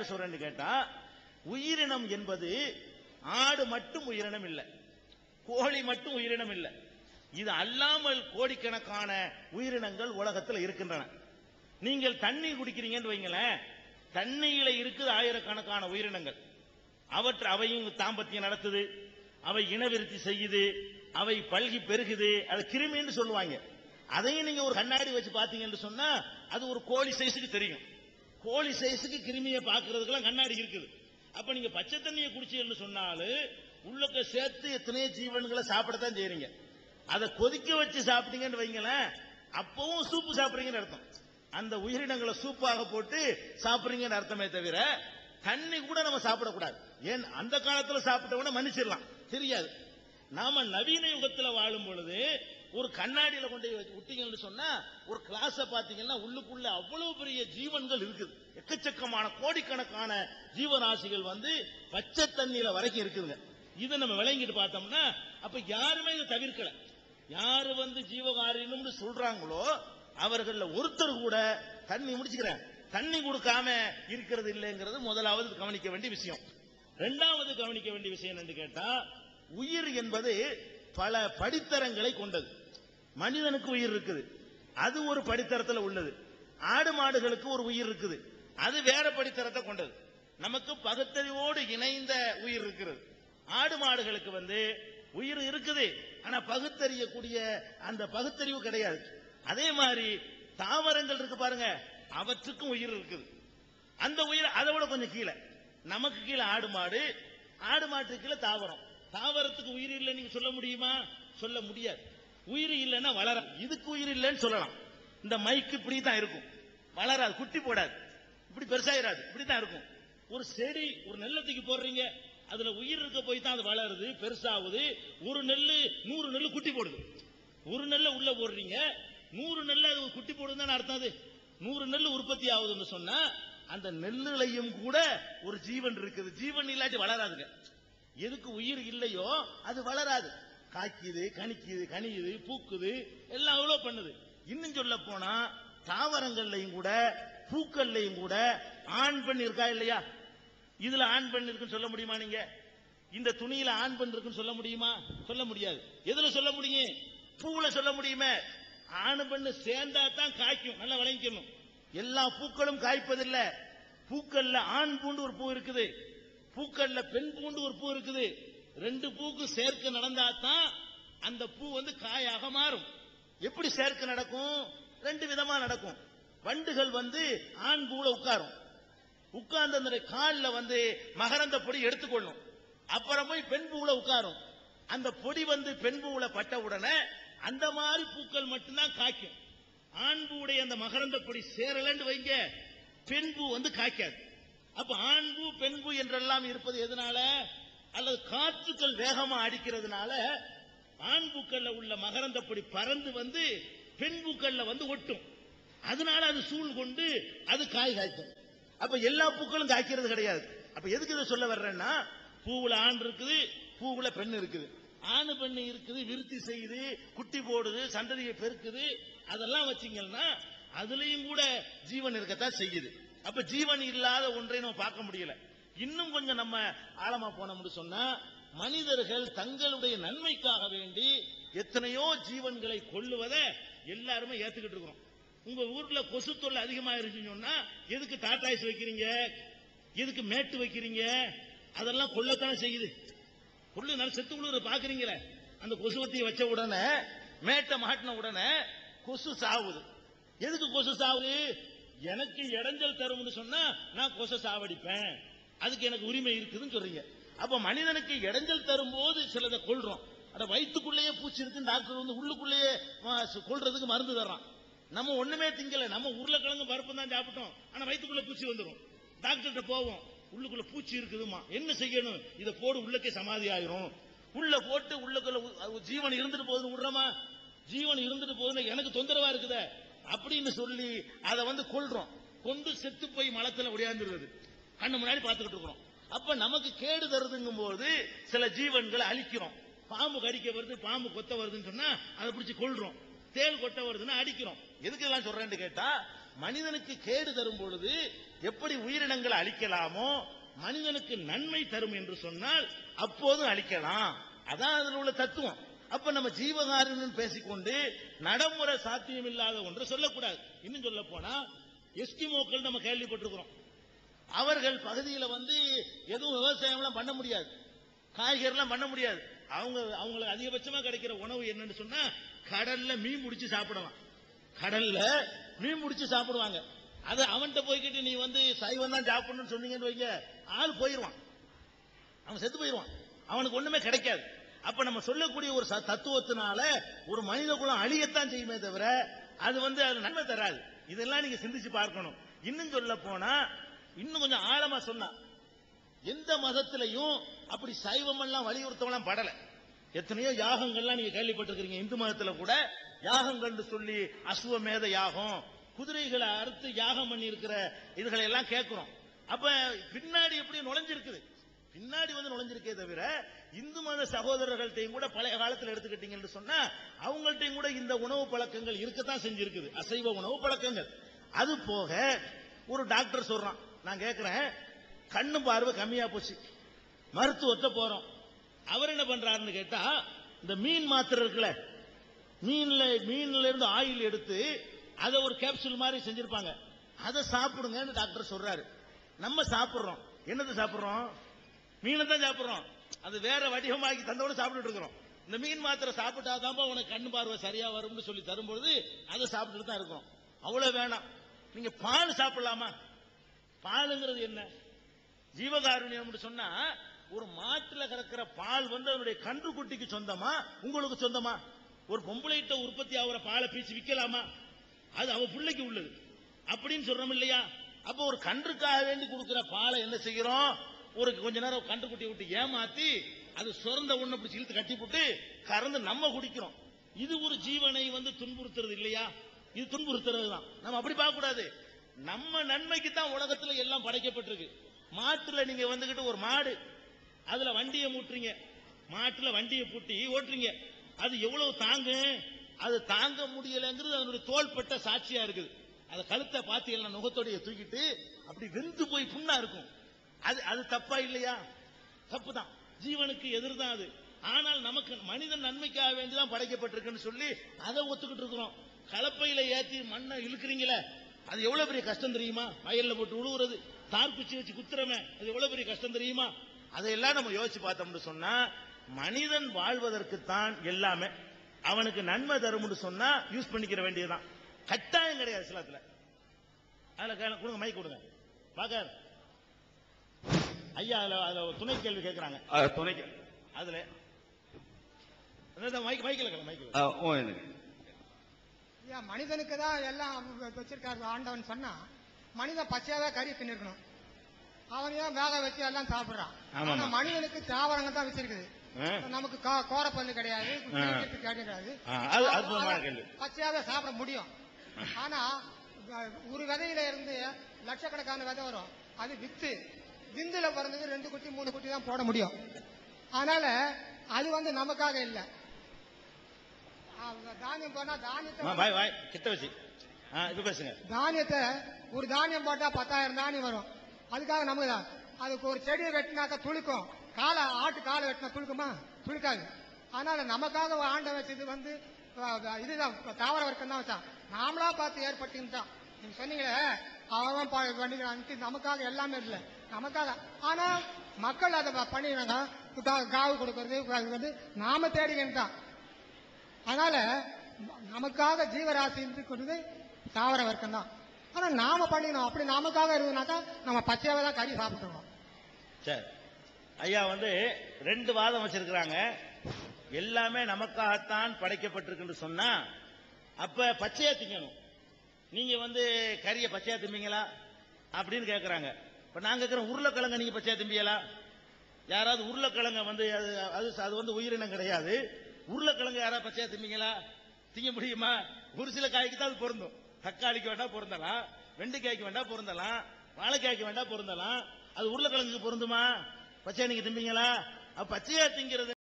சொல்றேன்னு கேட்டா உயிரினம் என்பது ஆடு மட்டும் உயிரினம் இல்லை. கோழி மட்டும் உயிரினம் இல்லை. இது அல்லாமல் கோடிக்கணக்கான உயிரினங்கள் உலகத்தில் இருக்கின்றன. நீங்கள் தண்ணி குடிக்கிறீங்கன்னு வைங்களேன் தண்ணியில இருக்குது ஆயிரக்கணக்கான உயிரினங்கள். அவற்றை அவையும் தாம்பத்தியம் நடத்துது அவை இனவிருத்தி செய்யுது அவை பல்கி பெருகுது அது கிருமின்னு சொல்லுவாங்க. அதையும் நீங்க ஒரு கண்ணாடி வச்சு பாத்தீங்கன்னு சொன்னா அது ஒரு கோழி சைஸுக்கு தெரியும். கோழி சைஸுக்கு கிருமியை பார்க்கறதுக்கெல்லாம் கண்ணாடி இருக்குது. அப்ப நீங்க பச்சை தண்ணியை குடிச்சீங்கன்னு சொன்னாலும் உள்ளக்க சேர்த்து எத்தனையோ ஜீவன்களை சாப்பிடத்தான் செய்யறீங்க அதை கொதிக்க வச்சு சாப்பிட்டீங்கன்னு வைங்களேன் அப்பவும் சூப்பு சாப்பிடுறீங்கன்னு அர்த்தம். அந்த உயிரினங்களை சூப்பாக போட்டு சாப்பிடுறீங்கன்னு அர்த்தமே தவிர தண்ணி கூட நம்ம சாப்பிடக்கூடாது. ஏன்? அந்த காலத்துல சாப்பிட்டவன மன்னிச்சிடலாம். தெரியாது. நாம நவீன யுகத்துல வாழும் பொழுது ஒரு கண்ணாடியில கொண்டு போய் வச்சு விட்டீங்கன்னு சொன்னா ஒரு கிளாஸ பாத்தீங்கன்னா உள்ளுக்குள்ள அவ்வளவு பெரிய ஜீவன்கள் இருக்குது. எக்கச்சக்கமான கோடிக்கணக்கான ஜீவராசிகள் வந்து பச்சை தண்ணீர வரைக்கும் இருக்குதுங்க. இதை நம்ம விளங்கிட்டு பார்த்தோம்னா அப்ப யாருமே இதை தவிர்க்கல. யாரு வந்து ஜீவகாரியம்னு சொல்றாங்களோ அவர்கள்ல ஒருத்தர் கூட தண்ணி முடிச்சுக்கிறேன். தண்ணி கொடுக்காம இருக்கிறது இல்லைங்கிறது முதலாவது கவனிக்க வேண்டிய விஷயம். இரண்டாவது கவனிக்க வேண்டிய விஷயம் என்று கேட்டா உயிர் என்பது பல படித்தரங்களை கொண்டது. மனிதனுக்கு உயிர் இருக்குது. அது ஒரு படித்தரத்தில் உள்ளது. ஆடு மாடுகளுக்கு ஒரு உயிர் இருக்குது. அது வேற படித்தரத்தை கொண்டது. நமக்கு பகுத்தறிவோடு இணைந்த உயிர் இருக்கிறது. ஆடு மாடுகளுக்கு வந்து உயிர் இருக்குது. ஆனா பகுத்தறியக்கூடிய அந்த பகுத்தறிவு கிடையாது. அதே மாதிரி தாவரங்கள் இருக்கு பாருங்க. அவற்றுக்கும் உயிர் இருக்குது. அந்த உயிர் அதை விட கொஞ்சம் கீழே. நமக்கு கீழே ஆடு மாடு ஆடு மாட்டுக்கு கீழே தாவரம். தாவரத்துக்கு உயிர் இல்லை நீங்க சொல்ல முடியுமா? சொல்ல முடியாது. உயிர் இல்லைன்னா வளர இதுக்கு உயிர் இல்லைன்னு சொல்லலாம். இந்த மைக்கு இப்படி தான் இருக்கும். வளராது குட்டி போடாது. இப்படி பெருசாயிராது. இப்படி தான் இருக்கும். ஒரு செடி ஒரு நெல்லத்துக்கு போடுறீங்க அதுல உயிர் இருக்க போய் தான் அது வளருது பெருசாகுது. ஒரு நெல்லு நூறு நெல்லு குட்டி போடுது. ஒரு நெல்லை உள்ள போடுறீங்க நூறு நெல்லு அது ஒரு குட்டி போடுதுன்னு அர்த்தம் அது? நூறு நெல் உற்பத்தி ஆகுதுன்னு சொன்னா அந்த நெல்லுலையும் கூட ஒரு ஜீவன் இருக்குது. ஜீவன் இல்லாட்டி வளராதுங்க. எதுக்கு உயிர் இல்லையோ அது வளராது. காய்க்குது கணிக்குது கனியுது பூக்குது எல்லாம் அவ்வளவு பண்ணுது. இன்னும் சொல்ல போனா தாவரங்கள்லையும் கூட பூக்கள்லையும் கூட ஆண் பெண் இருக்கா இல்லையா? இதுல ஆண் பெண் இருக்குன்னு சொல்ல முடியுமா நீங்க? இந்த துணியில ஆண் பெண் இருக்குன்னு சொல்ல முடியுமா? சொல்ல முடியாது. எதுல சொல்ல முடியும்? பூவுல சொல்ல முடியுமே. ஆண் பெண்ணு சேர்ந்தா தான் காய்க்கும். நல்லா விளங்கிக்கணும். எல்லா பூக்களும் காய்ப்பதில்ல. பூக்கள்ல ஆண் பூண்டு ஒரு பூ இருக்குது. பூக்கள்ல பெண் பூண்டு ஒரு பூ இருக்குது. ரெண்டு பூக்கு சேர்க்க நடந்தாதான் அந்த பூ வந்து காயாக மாறும். எப்படி சேர்க்க நடக்கும்? ரெண்டு விதமா நடக்கும். வண்டுகள் வந்து ஆண் பூல உட்காரும். உட்கார்ந்து அந்த காலில் வந்து மகரந்த பொடி எடுத்துக்கொள்ளும். அப்புறம் போய் பெண் பூல உட்காரும். அந்த பொடி வந்து பெண் பூல பட்ட உடனே அந்த மாதிரி பூக்கள் மட்டும்தான் காய்க்கும். ஆண் பூவுடைய அந்த மகரந்த பொடி சேரலன்னு வைங்க பெண் பூ வந்து காய்க்காது. அப்ப ஆண் பூ பெண் பூ என்றெல்லாம் இருப்பது எதனால? அல்லது காற்றுக்கள் வேகமா அடிக்கிறதுனால ஆண் பூக்கள்ல உள்ள மகரந்தப்படி பறந்து வந்து பெண் பூக்கள்ல வந்து ஒட்டும். அதனால அது சூழ் கொண்டு அது காய் காய்க்கும். அப்ப எல்லா பூக்களும் காய்க்கிறது கிடையாது. அப்ப எதுக்கு இதை சொல்ல வர்றேன்னா பூவுல ஆண் இருக்குது பூவுல பெண் இருக்குது. ஆணு பெண்ணு இருக்குது விருத்தி செய்யுது குட்டி போடுது சந்ததியை பெருக்குது அதெல்லாம் வச்சீங்கன்னா அதுலயும் கூட ஜீவன் இருக்கத்தான் செய்யுது. அப்ப ஜீவன் இல்லாத ஒன்றை நம்ம பார்க்க முடியல. இன்னும் கொஞ்சம் நம்ம ஆழமா போனோம்னு சொன்னா மனிதர்கள் தங்களுடைய நன்மைக்காக வேண்டி எத்தனையோ ஜீவன்களை கொள்ளுவதை எல்லாருமே ஏத்துக்கிட்டு இருக்கிறோம். உங்க ஊர்ல கொசு தொல்லை அதிகமா இருந்துச்சுன்னு சொன்னா எதுக்கு டாடாய்ஸ் வைக்கிறீங்க? எதுக்கு மேட்டு வைக்கிறீங்க? அதெல்லாம் கொல்லத்தானே செய்யுது. கொள்ளு நல்ல செத்து உழுவுற பாக்குறீங்களே. அந்த கொசுவத்தியை வச்ச உடனே மேட்டை மாட்டின உடனே கொசு சாவுது. எதுக்கு கொசு சாவுது? எனக்கு இடைஞ்சல் தரும்னு சொன்னா நான் கொசு சாவடிப்பேன். அதுக்கு எனக்கு உரிமை இருக்குதுன்னு சொல்றீங்க. அப்ப மனிதனுக்கு இடைஞ்சல் தரும் போது சிலதை கொள்றோம் அட வயிற்றுக்குள்ளேயே பூச்சி இருக்கு டாக்டர் வந்து உள்ளுக்குள்ளேயே கொள்றதுக்கு மருந்து தர்றான். நம்ம ஒண்ணுமே திங்கல நம்ம உருளைக்கிழங்கு பருப்பு தான் சாப்பிட்டோம். ஆனா வயிற்றுக்குள்ள பூச்சி வந்துடும் டாக்டர்கிட்ட போவோம். உள்ளுக்குள்ள பூச்சி இருக்குதுமா என்ன செய்யணும்? இதை போடு உள்ளக்கே சமாதி ஆயிரும். உள்ள போட்டு உள்ளக்குள்ள ஜீவன் இருந்துட்டு போகுதுன்னு விடுறோமா ஜீவன் இருந்துட்டு போகுதுன்னு எனக்கு தொந்தரவா இருக்குதே. அப்படின்னு சொல்லி அதை வந்து கொள்றோம் கொண்டு செத்து போய் மலத்துல ஒடியாந்துருது. கண்ணு முன்னாடி பார்த்துக்கிட்டு இருக்கிறோம். அப்ப நமக்கு கேடு தருதுங்கும் போது சில ஜீவன்களை அழிக்கிறோம். பாம்பு கடிக்க வருது பாம்பு கொத்த வருதுன்னு சொன்னா அதை பிடிச்சி கொள்றோம் தேள் கொட்ட வருதுன்னா அடிக்கிறோம். எதுக்கு எல்லாம் சொல்றேன்னு கேட்டா மனிதனுக்கு கேடு தரும் பொழுது எப்படி உயிரினங்களை அழிக்கலாமோ மனிதனுக்கு நன்மை தரும் என்று சொன்னால் அப்போதும் அழிக்கலாம். அதான் அதில் உள்ள தத்துவம். அப்ப நம்ம ஜீவகாருண்யம் பேசிக்கொண்டு நடைமுறை சாத்தியம் இல்லாத ஒன்று சொல்லக்கூடாது. இன்னும் சொல்ல போனா எஸ்கிமோக்கள் நம்ம கேள்விப்பட்டிருக்கிறோம். அவர்கள் பகுதியில் வந்து எதுவும் விவசாயம்லாம் பண்ண முடியாது. காய்கறிலாம் பண்ண முடியாது. அவங்க அவங்களுக்கு அதிகபட்சமா கிடைக்கிற உணவு என்னன்னு சொன்னா கடல்ல மீன் முடிச்சு சாப்பிடலாம். கடல்ல மீன் முடிச்சு சாப்பிடுவாங்க. அது அவன்கிட்ட போய்கிட்டு நீ வந்து சைவம் தான் சாப்பிடணும்னு சொன்னீங்கன்னு வைங்க. ஆள் போயிடுவான் அவன் செத்து போயிடுவான் அவனுக்கு ஒண்ணுமே கிடைக்காது. அப்ப நம்ம சொல்லக்கூடிய ஒரு தத்துவத்தினால ஒரு மனித குலம் அழியத்தான் செய்யுமே தவிர அது வந்து அது நன்மை தராது. இதெல்லாம் நீங்க சிந்திச்சு பார்க்கணும். இன்னும் சொல்ல போனா இன்னும் கொஞ்சம் ஆழமா சொன்னா எந்த மதத்திலையும் அப்படி சைவம் எல்லாம் வலியுறுத்தவெல்லாம் படல. எத்தனையோ யாகங்கள்லாம் நீங்க கேள்விப்பட்டிருக்கிறீங்க இந்து மதத்துல கூட யாகங்கள்னு சொல்லி அசுவமேத யாகம் குதிரைகளை அறுத்து யாகம் பண்ணி இருக்கிற இதுகளை எல்லாம் கேட்கிறோம். அப்ப பின்னாடி எப்படி நுழைஞ்சிருக்குது? பின்னாடி வந்து நுழைஞ்சிருக்கே தவிர இந்து மத சகோதரர்கள்ட்டையும் கூட பழைய காலத்துல எடுத்துக்கிட்டீங்கன்னு சொன்னா அவங்கள்ட்டையும் கூட இந்த உணவு பழக்கங்கள் இருக்கத்தான் செஞ்சிருக்குது. அசைவ உணவு பழக்கங்கள். அது போக ஒரு டாக்டர் சொல்றான் நான் கேட்கிறேன் கண்ணு பார்வை கம்மியா போச்சு. மருத்துவத்தை போறோம். அவர் என்ன பண்றாருன்னு கேட்டா இந்த மீன் மாத்திரை இருக்குல்ல மீன்ல மீன்ல இருந்து ஆயில் எடுத்து அதை ஒரு கேப்சூல் மாதிரி செஞ்சிருப்பாங்க. அதை சாப்பிடுங்கன்னு டாக்டர் சொல்றாரு. நம்ம சாப்பிடுறோம். என்னது சாப்பிடுறோம்? மீனை தான் சாப்பிடுறோம். அது வேற வடிவமாக்கி தந்தோட சாப்பிட்டுட்டு இருக்கிறோம். இந்த மீன் மாத்திரை சாப்பிட்டாதான்ப்பா உனக்கு கண் பார்வை சரியா வரும்னு சொல்லி தரும்பொழுது அதை சாப்பிட்டுட்டு தான் இருக்கிறோம் அவ்வளவு வேணாம். நீங்க பால் சாப்பிடலாமா? பாலுங்கிறது என்ன? ஜீவகாருண்யம் சொன்னா ஒரு மாட்டுல கறக்கிற பால் வந்து அதனுடைய கன்றுக்குட்டிக்கு சொந்தமா? உங்களுக்கு சொந்தமா? ஒரு பொம்பளைட்ட உற்பத்தி ஆகிற பாலை பீச்சு விற்கலாமா அது அவ பிள்ளைக்கு உள்ளது. அப்படின்னு சொல்றோம் இல்லையா? அப்ப ஒரு கன்றுக்காக வேண்டி கொடுக்கிற பாலை என்ன செய்கிறோம்? ஒரு கொஞ்ச நேரம் கன்றுக்குட்டி விட்டு ஏமாத்தி அது சுரந்த ஒண்ணு பிடிச்சி இழுத்து கட்டி போட்டு கறந்து நம்ம குடிக்கிறோம். இது ஒரு ஜீவனை வந்து துன்புறுத்துறது இல்லையா? இது துன்புறுத்துறது தான் நம்ம அப்படி பார்க்க கூடாது நம்ம நன்மைக்கு தான் உலகத்துல எல்லாம் படைக்கப்பட்டிருக்கு. மாட்டுல நீங்க வந்துகிட்டு ஒரு மாடு அதுல வண்டியை மூட்டுறீங்க. மாட்டுல வண்டியை பூட்டி ஓட்டுறீங்க. அது எவ்வளவு தாங்கும் அது தாங்க முடியலைங்கிறது அதனுடைய தோள்பட்ட சாட்சியா இருக்குது. அதை கழுத்தை பாத்தீங்கன்னா நுகத்தோடைய தூக்கிட்டு அப்படி வெந்து போய் புண்ணா இருக்கும். அது அது தப்பா இல்லையா? தப்பு தான் ஜீவனுக்கு எதிர் தான் அது. ஆனால் நமக்கு மனிதன் நன்மைக்காக வேண்டிதான் படைக்கப்பட்டிருக்குன்னு சொல்லி அதை ஒத்துக்கிட்டு இருக்கிறோம். கலப்பையில ஏற்றி மண்ணை இழுக்கிறீங்களே அது எவ்வளவு பெரிய கஷ்டம் தெரியுமா? வயல்ல போட்டு உழுவுறது. தார் குச்சி வச்சு குத்துறமே அது எவ்வளவு பெரிய கஷ்டம் தெரியுமா? அதையெல்லாம் நம்ம யோசிச்சு பார்த்தோம்னு சொன்னா மனிதன் வாழ்வதற்கு தான் எல்லாமே. அவனுக்கு நன்மை தரும்னு சொன்னா யூஸ் பண்ணிக்கிற வேண்டியதுதான். கட்டாயம் கிடையாது சிலத்துல. அதுல கொடுங்க மைக் கொடுங்க. பாக்க ஐயா அதுல அதுல துணை கேள்வி கேட்கறாங்க துணைக்கு அதுல. மைக் மைக்கில் மைக்கில் ஏன் மனிதனுக்கு தான் எல்லாம் வச்சிருக்காரு ஆண்டவன் சொன்னா மனிதன் பச்சையாவே கறி தின்னுக்கணும் அவன் ஏன் வேக வச்சு எல்லாம் சாப்பிடுறான். ஆனா மனிதனுக்கு தாவரங்க தான் வச்சிருக்குது. நமக்கு கோரப்பல்லு கிடையாது கிடையாது. பச்சையாவே சாப்பிட முடியும். ஆனா ஒரு விதையில இருந்து லட்சக்கணக்கான விதை வரும். அது வித்து விந்துல பிறந்தது ரெண்டு குட்டி மூணு குட்டி தான் போட முடியும். அதனால அது வந்து நமக்காக இல்லை. தானியம் போனா தானியத்தை வாய் வாய் கிட்ட வச்சு. ஆ, இப்ப பேசுங்க. தானியத்தை ஒரு தானியம் போட்டா பத்தாயிரம் தானியம் வரும். அதுக்காக நமக்கு தான். அதுக்கு ஒரு செடியை வெட்டினாக்கா துளுக்கும். காலை ஆட்டு காலை வெட்டினா துளுக்குமா? துளுக்காது. அதனால நமக்காக ஆண்ட வச்சது வந்து இதுதான் தாவர வர்க்கம் தான் வச்சான். நாமளா பார்த்து ஏற்பட்டுன்னு தான் நீங்க சொன்னீங்களே அவன் பண்ணிக்கிறான்ட்டு நமக்காக எல்லாமே இல்லை. நமக்காக. ஆனா மக்கள் அதை ப- பண்ணிக்கிறாங்க. கா- காவு கொடுக்கறது வந்து நாம தேடிக்கணும் தான் அதனால நமக்காக ஜீவராசி இருக்கிறது தாவர வர்க்கம் தான். ஆனா நாம பண்ணிக்கணும் அப்படி நமக்காக இருந்ததுனாக்கா நம்ம பச்சையாவே தான் கறி சாப்பிட்டுருவோம் சரி. ஐயா வந்து ரெண்டு வாதம் வச்சிருக்கிறாங்க. எல்லாமே நமக்காகத்தான் படைக்கப்பட்டிருக்குன்னு சொன்னா அப்ப பச்சையா திங்கணும். நீங்க வந்து கறியை பச்சையா திம்பீங்களா? அப்படின்னு கேக்குறாங்க. இப்ப நான் இருக்கிற உருளைக்கிழங்க நீங்க பச்சையா திம்பியலா? யாராவது உருளைக்கிழங்க வந்து அது அது அது வந்து உயிரினம் கிடையாது. உருளைக்கிழங்கு யாராவது பச்சையா திம்பீங்களா திங்க முடியுமா? ஒரு சில காய்க்கு தான் அது பொருந்தும். தக்காளிக்கு வேண்டா பொருந்தலாம் வெண்டைக்காய்க்கு வேண்டா பொருந்தலாம் வாழைக்காய்க்கு வேண்டா பொருந்தலாம். அது உருளைக்கிழங்குக்கு பொருந்துமா? பச்சையா நீங்க திம்பீங்களா பச்சையா திங்கிறது